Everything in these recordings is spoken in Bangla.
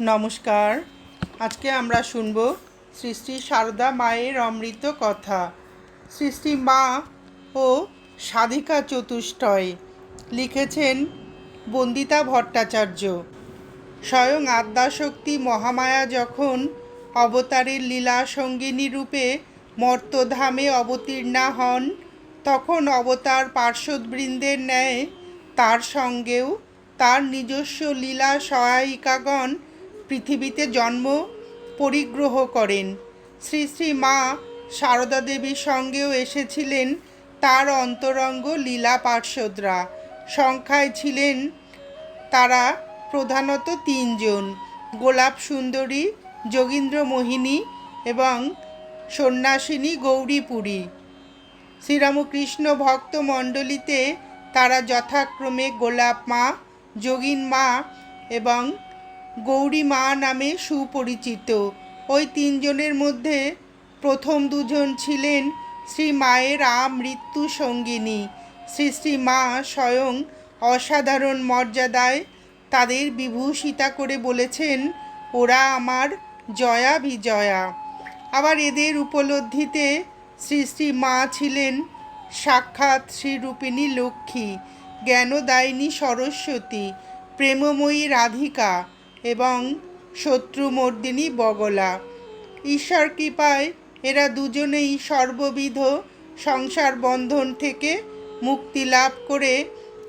নমস্কার। আজকে আমরা শুনব শ্রী শ্রী সারদা মায়ের অমৃত কথা। শ্রী শ্রী মা ও সাধিকা চতুষ্টয় লিখেছেন বন্দিতা ভট্টাচার্য। স্বয়ং আদ্যাশক্তি মহামায়া যখন অবতারের লীলা সঙ্গিনী রূপে মর্তধামে অবতীর্ণা হন, তখন অবতার পার্শ্বদবৃন্দের ন্যায় তার সঙ্গেও তার নিজস্ব লীলা সহায়িকাগণ পৃথিবীতে জন্ম পরিগ্রহ করেন। শ্রী শ্রী মা সারদা দেবীর সঙ্গেও এসেছিলেন তার অন্তরঙ্গ লীলা পার্শ্বদরা সংখ্যায় ছিলেন তারা প্রধানত তিনজন, গোলাপ সুন্দরী, যোগীন্দ্র মোহিনী এবং সন্ন্যাসিনী গৌরীপুরী। শ্রীরামকৃষ্ণ ভক্ত মণ্ডলীতে তারা যথাক্রমে গোলাপ মা, যোগিন মা এবং গৌরী মা নামে সুপরিচিত। ওই তিনজনের মধ্যে প্রথম দুজন ছিলেন শ্রী মায়ের আমৃত্যু সঙ্গিনী। শ্রী শ্রী মা স্বয়ং অসাধারণ মর্যাদায় তাদের বিভূষিতা করে বলেছেন, ওরা আমার জয়া বিজয়া আবার এদের উপলব্ধিতে শ্রী শ্রী মা ছিলেন সাক্ষাৎ শ্রীরূপিণী লক্ষ্মী, জ্ঞানদায়িনী সরস্বতী, প্রেমময়ী রাধিকা এবং শত্রুমর্দিনী বগলা। ঈশ্বর কৃপায় এরা দুজনেই সর্ববিধ সংসার বন্ধন থেকে মুক্তি লাভ করে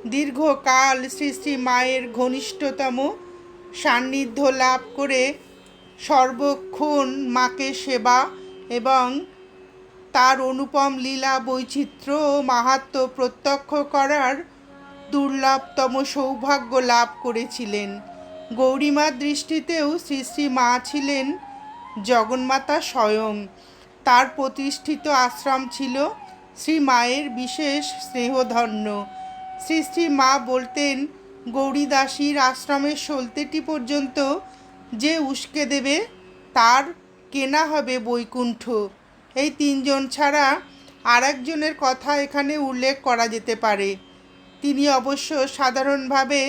দীর্ঘকাল শ্রী শ্রী মায়ের ঘনিষ্ঠতম সান্নিধ্য লাভ করে সর্বক্ষণ মাকে সেবা এবং তার অনুপম লীলা বৈচিত্র্য ও মাহাত্ম্য প্রত্যক্ষ করার দুর্লভতম সৌভাগ্য লাভ করেছিলেন। গৌরীমার দৃষ্টিতেও শ্রী শ্রী মা ছিলেন জগন্মাতা স্বয়ং। তার প্রতিষ্ঠিত আশ্রম ছিল শ্রী মায়ের বিশেষ স্নেহধন্য। শ্রী শ্রী মা বলতেন, গৌরীদাসীর আশ্রমের সলতেটি পর্যন্ত যে উস্কে দেবে, তার কেনা হবে বৈকুণ্ঠ। এই তিনজন ছাড়া আর একজনের কথা এখানে উল্লেখ করা যেতে পারে। তিনি অবশ্য সাধারণভাবে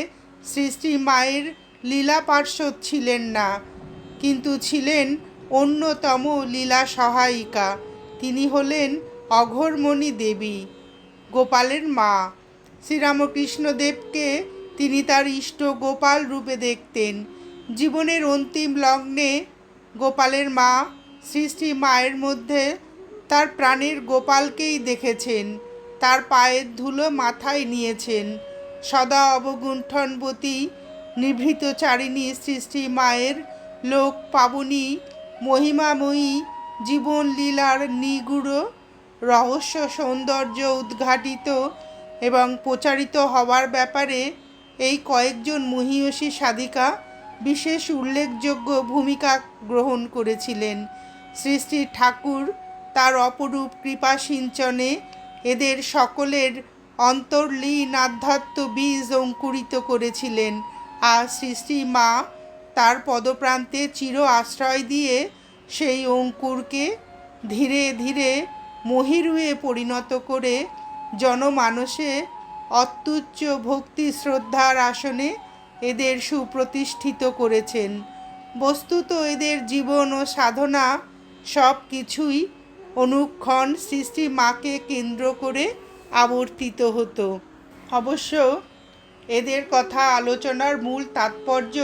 শ্রী শ্রী মায়ের লীলা পার্শ্বদ ছিলেন না, কিন্তু ছিলেন অন্যতম লীলা সহায়িকা। তিনি হলেন অঘরমণি দেবী, গোপালের মা। শ্রীরামকৃষ্ণদেবকে তিনি তার ইষ্ট গোপাল রূপে দেখতেন। জীবনের অন্তিম লগ্নে গোপালের মা শ্রী শ্রী মায়ের মধ্যে তার প্রাণের গোপালকেই দেখেছেন। তার পায়ের ধুলো মাথায় নিয়েছেন। সদা অবগুণ্ঠনবতী নিভৃতচারিণী শ্রী শ্রী মায়ের লোক পাবনী, মহিমাময়ী জীবন লীলার নিগুড়, রহস্য সৌন্দর্য উদ্ঘাটিত এবং প্রচারিত হওয়ার ব্যাপারে এই কয়েকজন মহিয়সী সাধিকা বিশেষ উল্লেখযোগ্য ভূমিকা গ্রহণ করেছিলেন। শ্রী ঠাকুর তার অপরূপ কৃপা সিঞ্চনে এদের সকলের অন্তর্লীন আধ্যাত্ম বীজ অঙ্কুরিত করেছিলেন। আর শ্রী মা তার পদপ্রান্তে চির আশ্রয় দিয়ে সেই অঙ্কুরকে ধীরে ধীরে মহিরুহে পরিণত করে জনমানসে অত্যুচ্চ ভক্তি শ্রদ্ধার আসনে এদের সুপ্রতিষ্ঠিত করেছেন। বস্তুত এদের জীবন ও সাধনা সব কিছুই অনুক্ষণ সৃষ্টি মাকে কেন্দ্র করে আবর্তিত হতো। অবশ্য এদের কথা আলোচনার মূল তাৎপর্য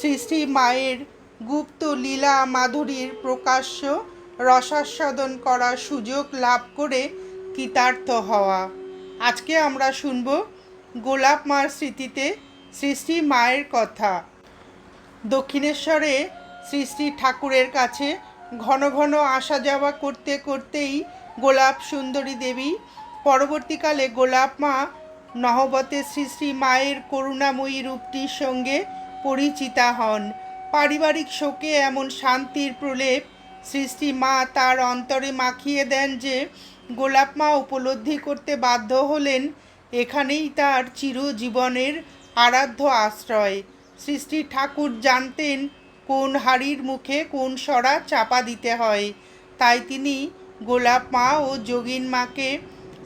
সৃষ্টি মায়ের গুপ্ত লীলা মাধুরীর প্রকাশ্য রসাস্বাদন করার সুযোগ লাভ করে কৃতার্থ হওয়া। আজকে আমরা শুনব গোলাপ মার স্মৃতিতে সৃষ্টি মায়ের কথা। দক্ষিণেশ্বরে শ্রী ঠাকুরের কাছে ঘন ঘন আসা যাওয়া করতে করতেই গোলাপ সুন্দরী দেবী পরবর্তীকালে গোলাপ মা নহবতে শ্রী শ্রী মায়ের করুণাময়ী রূপটির সঙ্গে পরিচিতা হন। পারিবারিক শোকে এমন শান্তির প্রলেপ শ্রী মা তার অন্তরে মাখিয়ে দেন যে, গোলাপ মা উপলব্ধি করতে বাধ্য হলেন, এখানেই তার চিরজীবনের আরাধ্য আশ্রয়। শ্রী শ্রী ঠাকুর জানতেন কোন হাড়ির মুখে কোন সরা চাপা দিতে হয়। তাই তিনি গোলাপ মা ও যোগিন মাকে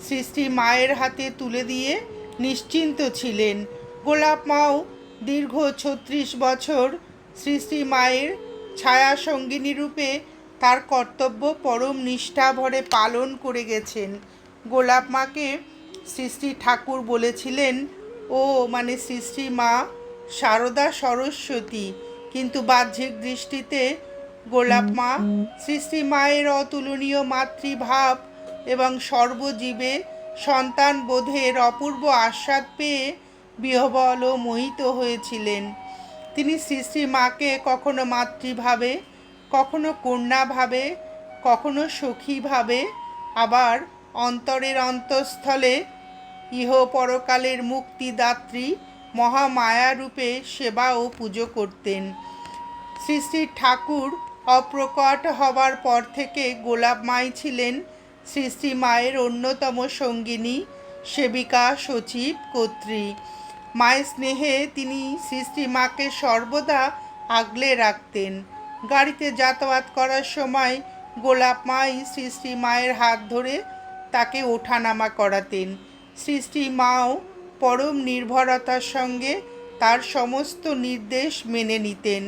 শ্রী মায়ের হাতে তুলে দিয়ে নিশ্চিন্ত ছিলেন। গোলাপ মাও দীর্ঘ ছত্রিশ বছর শ্রী শ্রী মায়ের ছায়া সঙ্গিনী রূপে তার কর্তব্য পরম নিষ্ঠা ভরে পালন করে গেছেন। গোলাপ মাকে শ্রী শ্রী ঠাকুর বলেছিলেন, ও মানে শ্রী শ্রী মা, সারদা সরস্বতী। কিন্তু বাহ্যিক দৃষ্টিতে গোলাপ মা শ্রী শ্রী মায়ের অতুলনীয় মাতৃভাব এবং সর্বজীবে সন্তান বোধের অপূর্ব আস্বাদ পেয়ে বিহবল ও মোহিত হয়েছিলেন। তিনি শ্রী শ্রী মাকে কখনো মাতৃভাবে, কখনো কন্যাভাবে, কখনো সখীভাবে, আবার অন্তরের অন্তঃস্থলে ইহ পরকালের মুক্তিদাত্রী মহামায়ারূপে সেবা ও পুজো করতেন। শ্রী শ্রী ঠাকুর অপ্রকট হবার পর থেকে গোলাপ মাই ছিলেন শ্রী শ্রী মায়ের অন্যতম সঙ্গিনী, সেবিকা সচিব কর্ত্রী মায়ের স্নেহে তিনি শ্রী শ্রী মাকে সর্বদা আগলে রাখতেন। গাড়িতে যাতায়াত করার সময় গোলাপ মাই শ্রী শ্রী মায়ের হাত ধরে তাকে ওঠানামা করাতেন। শ্রী শ্রী মাও পরম নির্ভরতার সঙ্গে তার সমস্ত নির্দেশ মেনে নিতেন।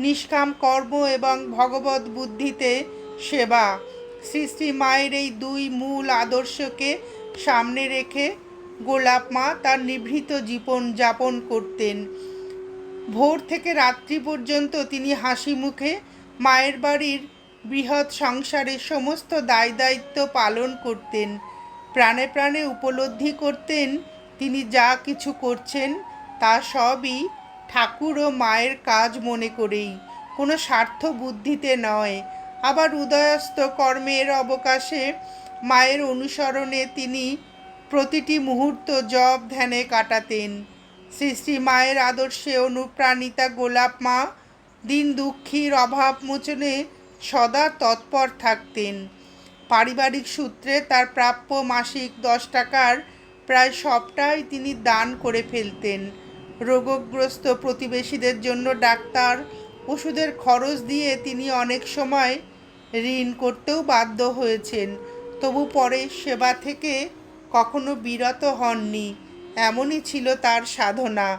নিষ্কাম কর্ম এবং ভগবত বুদ্ধিতে সেবা শ্রী মায়ের এই দুই মূল আদর্শকে সামনে রেখে গোলাপ মা তার নিভৃত জীবন যাপন করতেন। ভোর থেকে রাত্রি পর্যন্ত তিনি হাসি মুখে মায়ের বাড়ির বৃহৎ সংসারের সমস্ত দায় দায়িত্ব পালন করতেন। প্রাণে প্রাণে উপলব্ধি করতেন তিনি যা কিছু করছেন তা সবই ঠাকুর ও মায়ের কাজ মনে করেই। কোনো স্বার্থ বুদ্ধিতে নয়। আবার উদয়স্ত কর্মের অবকাশে মায়ের অনুসরণে তিনি প্রতিটি মুহূর্ত জব ধ্যানে কাটাতেন। শ্রী শ্রী মায়ের আদর্শে অনুপ্রাণিতা গোলাপ মা দিন দুঃখীর অভাব মোচনে সদা তৎপর থাকতেন। পারিবারিক সূত্রে তার প্রাপ্য মাসিক দশ টাকার প্রায় সবটাই তিনি দান করে ফেলতেন। রোগগ্রস্ত প্রতিবেশীদের জন্য ডাক্তার, ওষুধের খরচ দিয়ে তিনি অনেক সময় ঋণ করতেও বাধ্য হয়েছেন। তবু পরে সেবা থেকে কখনো বিরত হননি, এমনই ছিল তার সাধনা।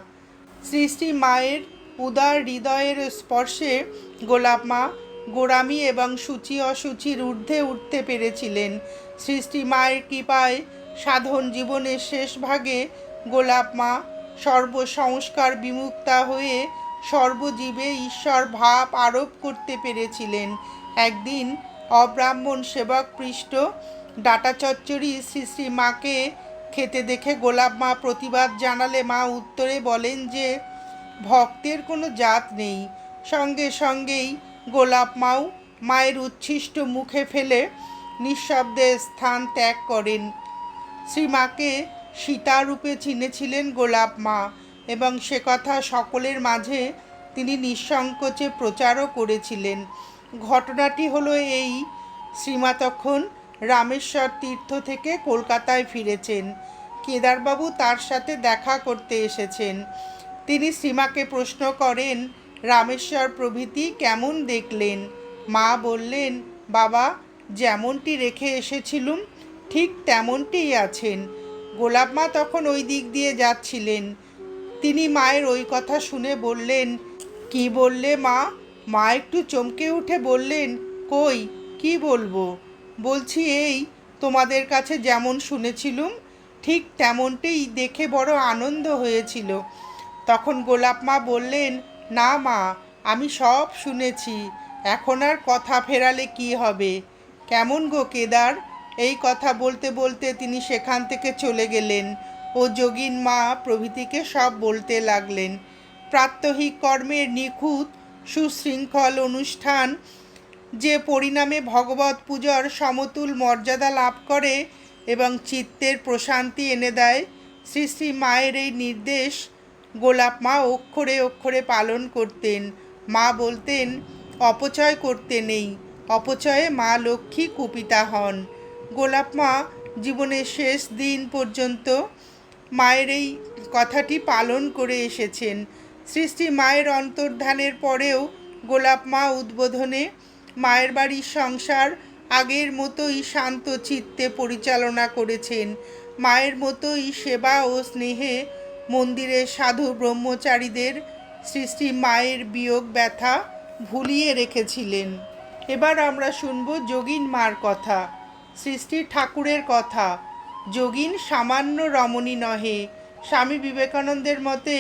শ্রী শ্রী মায়ের উদার হৃদয়ের স্পর্শে গোলাপ মা, গোড়ামি এবং সূচি অসুচির ঊর্ধ্বে উঠতে পেরেছিলেন। শ্রী মায়ের কৃপায় সাধন জীবনের শেষ ভাগে গোলাপ মা সর্বসংস্কার বিমুক্তা হয়ে সর্বজীবে ঈশ্বর ভাব আরোপ করতে পেরেছিলেন। একদিন অব্রাহ্মণ সেবক পৃষ্ঠ ডাটা চচ্চড়ি শ্রী শ্রী মাকে খেতে দেখে গোলাপ মা প্রতিবাদ জানালে মা উত্তরে বলেন যে, ভক্তের কোনো জাত নেই। সঙ্গে সঙ্গেই গোলাপ মাও মায়ের উচ্ছিষ্ট মুখে ফেলে নিঃশব্দে স্থান ত্যাগ করেন। শ্রীমাকে সীতারূপে চিনেছিলেন গোলাপ মা এবং সে কথা সকলের মাঝে তিনি নিঃসংকোচে প্রচারও করেছিলেন। ঘটনাটি হলো এই। শ্রীমা তখন রামেশ্বর তীর্থ থেকে কলকাতায় ফিরেছেন। কেদারবাবু তার সাথে দেখা করতে এসেছেন। তিনি শ্রীমাকে প্রশ্ন করেন, রামেশ্বর প্রভৃতি কেমন দেখলেন? মা বললেন, বাবা, যেমনটি রেখে এসেছিলুম, ঠিক তেমনটিই আছেন। গোলাপ মা তখন ওই দিক দিয়ে যাচ্ছিলেন। তিনি মায়ের ওই কথা শুনে বললেন, কি বললে মা? মা একটু চমকে উঠে বললেন, কই, কি বলব? বলছি এই, তোমাদের কাছে যেমন শুনেছিলুম, ঠিক তেমনটিই দেখে বড় আনন্দ হয়েছিল। তখন গোলাপ মা বললেন, না মা, আমি সব শুনেছি, এখন আর কথা ফেরালে কি হবে? কেমন গো কেদার? এই কথা বলতে বলতে তিনি সেখান থেকে চলে গেলেন ও যোগিন মা প্রভৃতিকে সব বলতে লাগলেন। প্রাত্যহিক কর্মের নিখুঁত সুশৃঙ্খল অনুষ্ঠান, যে পরিণামে ভগবত পূজার সমতুল মর্যাদা লাভ করে এবং চিত্তের প্রশান্তি এনে দেয়, শ্রী শ্রী মায়ের এই নির্দেশ গোলাপ মা অক্ষরে অক্ষরে পালন করতেন। মা বলতেন, অপচয় করতে নেই, অপচয়ে মা লক্ষ্মী কুপিতা হন। গোলাপ মা জীবনের শেষ দিন পর্যন্ত মায়ের এই কথাটি পালন করে এসেছেন। শ্রী মায়ের অন্তর্ধানের পরেও গোলাপ মা উদ্বোধনে মায়ের বাড়ির সংসার আগের মতোই শান্ত চিত্তে পরিচালনা করেছেন। মায়ের মতোই সেবা ও স্নেহে মন্দিরের সাধু ব্রহ্মচারীদের সৃষ্টি মায়ের বিয়োগ ব্যথা ভুলিয়ে রেখেছিলেন। এবার আমরা শুনব যোগিন মার কথা, সৃষ্টি ঠাকুরের কথা। যোগিন সামান্য রমণী নহে। স্বামী বিবেকানন্দের মতে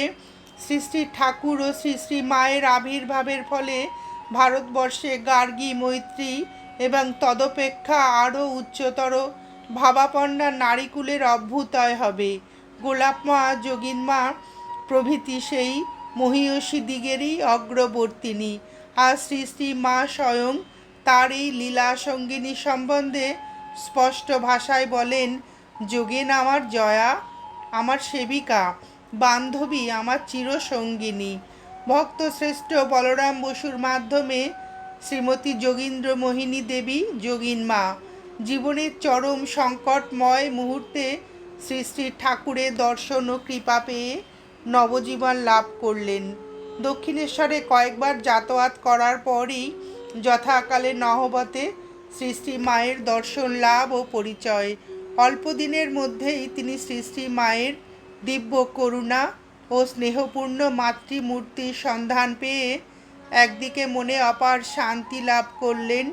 সৃষ্টি ঠাকুর ও শ্রী শ্রী মায়ের আবির্ভাবের ফলে ভারতবর্ষে গার্গী, মৈত্রী এবং তদপেক্ষা আরও উচ্চতর ভাবাপন্না নারীকুলের অভ্যুদয় হবে। গোলাপ মা, যোগিন মা প্রভৃতি সেই মহীয়সী দিগেরই অগ্রবর্তিনী। আর শ্রী শ্রী মা স্বয়ং তার এই লীলা সঙ্গিনী সম্বন্ধে স্পষ্ট ভাষায় বলেন, যোগেন আমার জয়া, আমার সেবিকা। বান্ধবী, আমার চিরসঙ্গিনী। ভক্ত শ্রেষ্ঠ বলরাম বসুর মাধ্যমে শ্রীমতী যোগীন্দ্র মোহিনী দেবী, যোগিন মা। জীবনের চরম সংকটময় মুহূর্তে শ্রী শ্রী ঠাকুরের দর্শন ও কৃপা পেয়ে নবজীবন লাভ করলেন। দক্ষিণেশ্বরে কয়েকবার যাতায়াত করার পরই যথাকালে নহবতে শ্রী শ্রী মায়ের দর্শন, লাভ ও পরিচয়। অল্প দিনের মধ্যেই তিনি শ্রী শ্রী মায়ের দিব্য করুণা ও স্নেহপূর্ণ মাতৃমূর্তির সন্ধান পেয়ে একদিকে মনে অপার শান্তি লাভ করলেন,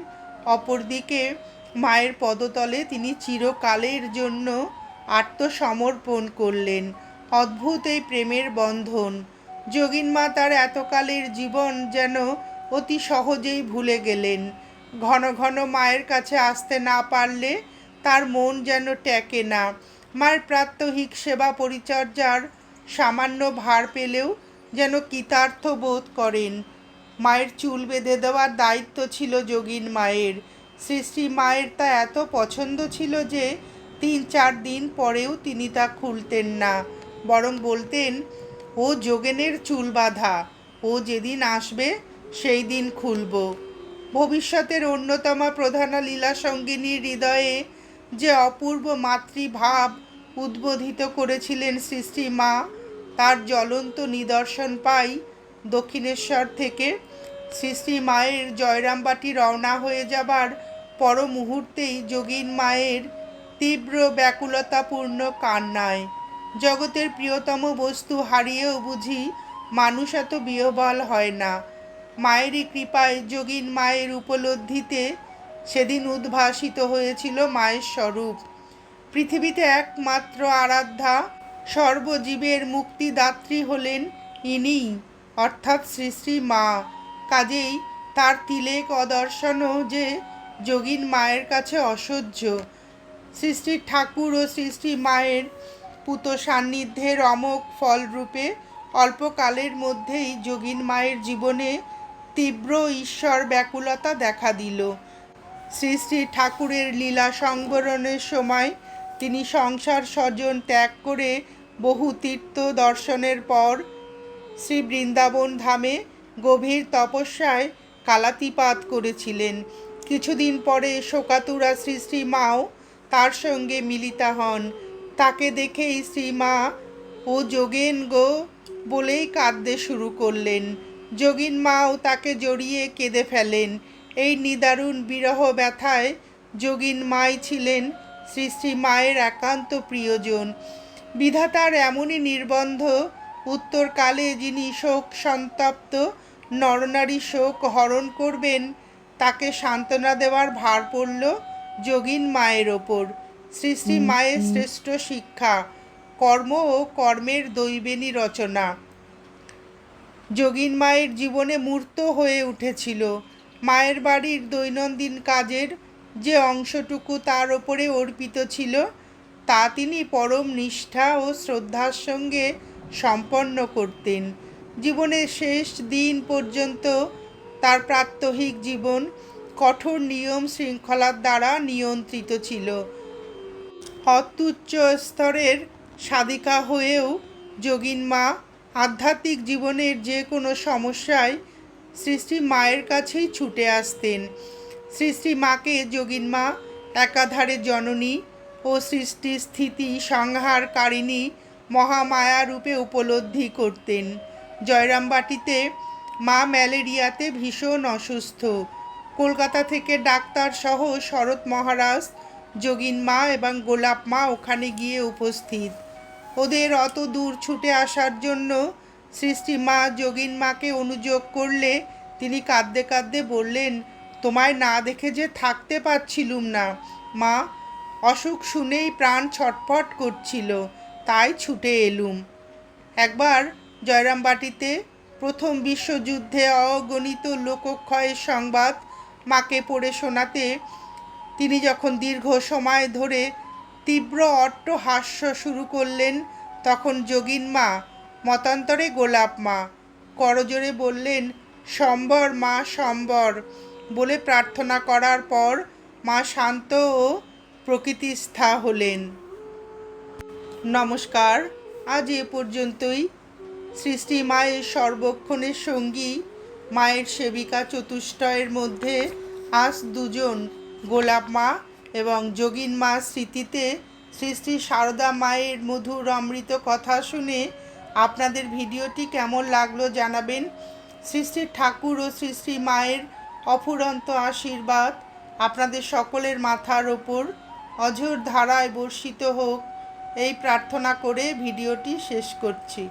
অপরদিকে মায়ের পদতলে তিনি চিরকালের জন্য আত্মসমর্পণ করলেন। অদ্ভুত এই প্রেমের বন্ধন। যোগিন মা তার এতকালের জীবন যেন অতি সহজেই ভুলে গেলেন। ঘন ঘন মায়ের কাছে আসতে না পারলে তার মন যেন টেকে না। মায়ের প্রাত্যহিক সেবা পরিচর্যার সামান্য ভার পেলেও যেন কৃতার্থ বোধ করেন। মায়ের চুল বেঁধে দেওয়ার দায়িত্ব ছিল যোগিন মায়ের। শ্রী মায়ের তা এত পছন্দ ছিল যে তিন চার দিন পরেও তিনি তা খুলতেন না। বরং বলতেন, ও যোগেনের চুল বাঁধা, ও যেদিন আসবে সেই দিন খুলব। ভবিষ্যতের অন্যতম প্রধানা লীলা সঙ্গিনীর হৃদয়ে যে অপূর্ব মাতৃভাব উদ্বোধিত করেছিলেন সৃষ্টি মা, তার জ্বলন্ত নিদর্শন পাই দক্ষিণেশ্বর থেকে। সৃষ্টি মায়ের জয়রামবাটি রওনা হয়ে যাবার পর মুহূর্তেই যোগীন মায়ের তীব্র ব্যাকুলতাপূর্ণ কান্নায়। জগতের প্রিয়তম বস্তু হারিয়েও বুঝি মানুষ এত বিহবল হয় না। মায়েরই কৃপায় যোগীন মায়ের উপলব্ধিতে সেদিন উদ্ভাসিত হয়েছিল মায়ের স্বরূপ। পৃথিবীতে একমাত্র আরাধ্যা, সর্বজীবের মুক্তিদাত্রী হলেন ইনি, অর্থাৎ শ্রী শ্রী মা। কাজেই তার তিলেক অদর্শনও যে যোগীন মায়ের কাছে অসহ্য। সৃষ্টি ঠাকুর ও সৃষ্টি মায়ের পুত সান্নিধ্যের অমোঘ ফলরূপে অল্পকালের মধ্যেই যোগীন মায়ের জীবনে তীব্র ঈশ্বর ব্যাকুলতা দেখা দিল। শ্রী শ্রী ঠাকুরের লীলা সংবরণের সময় তিনি সংসার স্বজন ত্যাগ করে বহু তীর্থ দর্শনের পর শ্রী বৃন্দাবন ধামে গভীর তপস্যায় কালাতিপাত করেছিলেন। কিছুদিন পরে শোকাতুরা শ্রী শ্রী মাও তার সঙ্গে মিলিতা হন। তাকে দেখেই শ্রীমা ও যোগেন গো, বলেই কাঁদতে শুরু করলেন। যোগিন মাও তাকে জড়িয়ে কেঁদে ফেলেন। এই নিদারুণ বিরহ ব্যথায় যোগিন মাই ছিলেন শ্রী শ্রী মায়ের একান্ত প্রিয়জন। বিধাতার এমনই নির্বন্ধ উত্তরকালে যিনি শোক সন্তপ্ত নরনারী শোক হরণ করবেন তাকে সান্ত্বনা দেওয়ার ভার পড়ল যোগিন মায়ের ওপর। শ্রী শ্রী মায়ের শ্রেষ্ঠ শিক্ষা কর্ম ও কর্মের দৈবেনী রচনা। যোগিন মায়ের জীবনে মূর্ত হয়ে উঠেছিল। মায়ের বাড়ির দৈনন্দিন কাজের যে অংশটুকু তার ওপরে অর্পিত ছিল, তা তিনি পরম নিষ্ঠা ও শ্রদ্ধার সঙ্গে সম্পন্ন করতেন। জীবনের শেষ দিন পর্যন্ত তার প্রাত্যহিক জীবন কঠোর নিয়ম শৃঙ্খলার দ্বারা নিয়ন্ত্রিত ছিল। অত্যুচ্চ স্তরের সাধিকা হয়েও যোগিন মা আধ্যাত্মিক জীবনের যে কোনো সমস্যায় সৃষ্টি মায়ের কাছেই ছুটে আসতেন। সৃষ্টি মাকে যোগিন মা, একাধারে জননী ও সৃষ্টি স্থিতি সংহারকারিণী মহামায়া রূপে উপলব্ধি করতেন। জয়রামবাটিতে মা ম্যালেরিয়াতে ভীষণ অসুস্থ। কলকাতা থেকে ডাক্তার সহ শরৎ মহারাজ, যোগিন মা এবং গোলাপ মা ওখানে গিয়ে উপস্থিত। ওদের অত দূর ছুটে আসার জন্য সৃষ্টি মা যোগিন মাকে অনুযোগ করলে তিনি কাঁদতে কাঁদতে বললেন, তোমায় না দেখে যে থাকতে পারছিলুম না। মা, অসুখ শুনেই প্রাণ ছটফট করছিল, তাই ছুটে এলুম। একবার জয়রামবাটিতে প্রথম বিশ্বযুদ্ধে অগণিত লোকক্ষয়ের সংবাদ মাকে পড়ে শোনাতে তিনি যখন দীর্ঘ সময় ধরে তীব্র অট্টহাস্য শুরু করলেন, তখন যোগিন মা মতান্তরে গোলাপ মা। করজোরে বললেন, সম্বর মা, সম্বর। বলে প্রার্থনা করার পর মা শান্ত ও প্রকৃতিস্থা হলেন। নমস্কার, আজ এ পর্যন্তই। সৃষ্টি মায়ের সর্বক্ষণের সঙ্গী, মায়ের সেবিকা চতুষ্টয়ের মধ্যে আজ দুজন গোলাপ মা এবং যোগিন মা স্মৃতিতে সৃষ্টি সারদা মায়ের মধুর অমৃত কথা শুনে আপনাদের ভিডিওটি কেমন লাগল জানাবেন। শ্রী শ্রী ঠাকুর ও শ্রী শ্রী মায়ের অফুরন্ত আশীর্বাদ আপনাদের সকলের মাথার ওপর অঝোর ধারায় বর্ষিত হোক। এই প্রার্থনা করে ভিডিওটি শেষ করছি।